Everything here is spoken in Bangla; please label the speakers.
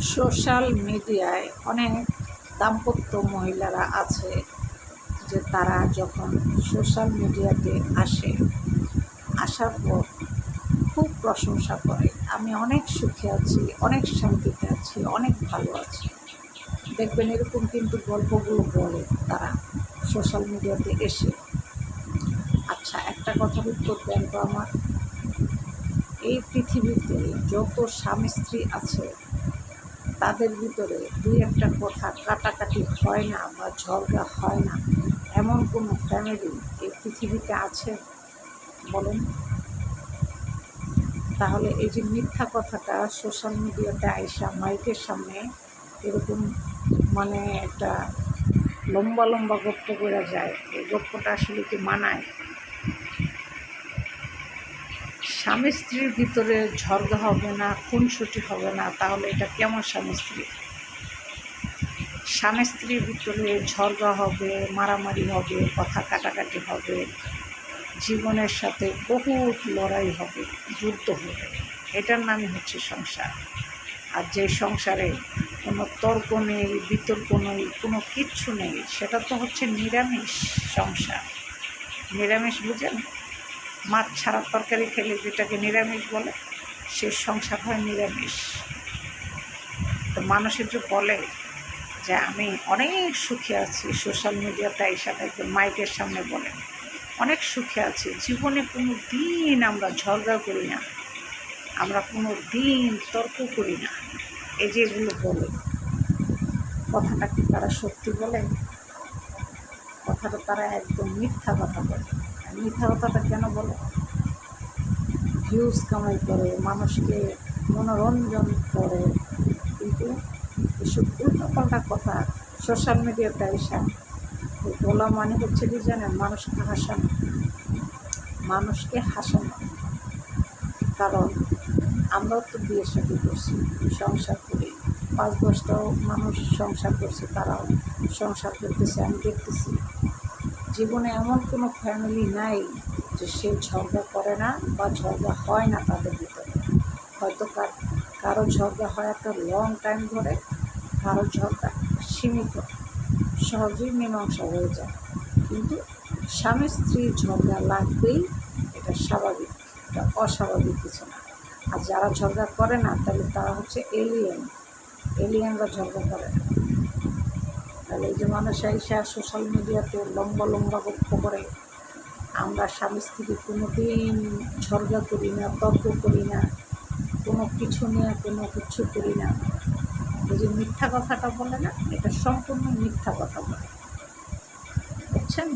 Speaker 1: সোশ্যাল মিডিয়ায় অনেক দাম্পত্য মহিলারা আছে যে তারা যখন সোশ্যাল মিডিয়াতে আসে, আসার পর খুব প্রশংসা করে। আমি অনেক সুখে আছি, অনেক শান্তিতে আছি, অনেক ভালো আছি। দেখবেন এরকম কিন্তু গল্পগুলো বলে তারা সোশ্যাল মিডিয়াতে এসে। আচ্ছা একটা কথার উত্তর দেন তো আমার। এই পৃথিবীতে যত স্বামী স্ত্রী আছে তাদের ভিতরে দুই একটা কথা, কাটাকাটি হয় না বা ঝগড়া হয় না। এমন কোনো ফ্যামিলি এই পৃথিবীতে আছে বলেন? তাহলে এই যে মিথ্যা কথাটা সোশ্যাল মিডিয়াতে আইসা মাইকের সামনে এরকম মানে একটা লম্বা লম্বা গপ্প করে যায়, এই গপ্পটা আসলে কি মানায়? স্বামী স্ত্রীর ভিতরে ঝগড়া হবে না, খুনসুটি হবে না, তাহলে এটা কেমন স্বামী স্ত্রী? স্বামী স্ত্রীর ভিতরে ঝগড়া হবে, মারামারি হবে, কথা কাটাকাটি হবে, জীবনের সাথে বহুত লড়াই হবে, যুদ্ধ হবে। এটার নামই হচ্ছে সংসার। আর যে সংসারে কোনো তর্ক নেই, বিতর্ক নেই, কোনো কিচ্ছু নেই, সেটা তো হচ্ছে নিরামিষ সংসার। নিরামিষ বুঝেন? মাছ ছাড়া তরকারি খেলে যেটাকে নিরামিষ বলে, সে সংসার হয় নিরামিষ। তো মানুষের যে বলে যে আমি অনেক সুখে আছি, সোশ্যাল মিডিয়াতে এসে একদম মাইকের সামনে বলে, অনেক সুখে আছি। জীবনে কোনো দিন আমরা ঝগড়া করি না, আমরা কোনো দিন তর্ক করি না। এই যে এগুলো বলে, কথাটা কি তারা সত্যি বলে? কথাটা তারা একদম মিথ্যা কথা বলে। মিথ্যা কথাটা কেন বলে? ভিউজ কামাই করে, মানুষকে মনোরঞ্জন করে। কিন্তু এসব উল্টোপাল্টা কথা সোশ্যাল মিডিয়াতে ওই বলা মানে হচ্ছে কি জানেন? মানুষকে হাসানো। মানুষকে হাসানো। কারণ আমরাও তো বিয়ে শাদি করছি, সংসার করি। পাঁচ দশটাও মানুষ সংসার করছে, তারাও সংসার করতেছে, আমি দেখতেছি। জীবনে এমন কোনো ফ্যামিলি নাই যে সে ঝগড়া করে না বা ঝগড়া হয় না তাদের ভিতরে। হয়তো কার, কারও ঝগড়া হয় একটা লং টাইম ধরে, কারও ঝগড়া সীমিত, সহজেই মীমাংসা হয়ে যায়। কিন্তু স্বামী স্ত্রীর ঝগড়া লাগবেই, এটা স্বাভাবিক, এটা অস্বাভাবিক কিছু না। আর যারা ঝগড়া করে না, তাহলে তারা হচ্ছে এলিয়েন এলিয়েনরা ঝগড়া করে না। তাহলে এই যে মানুষ এসে সোশ্যাল মিডিয়াতে লম্বা লম্বা গপ্প করে, আমরা স্বামী স্ত্রী কোনো দিন ঝগড়া করি না, তর্ক করি না, কোনো কিছু নিয়ে কোনো কিছু করি না। এই যে মিথ্যা কথাটা বলে না, এটা সম্পূর্ণ মিথ্যা কথা বলে। বুঝছেন?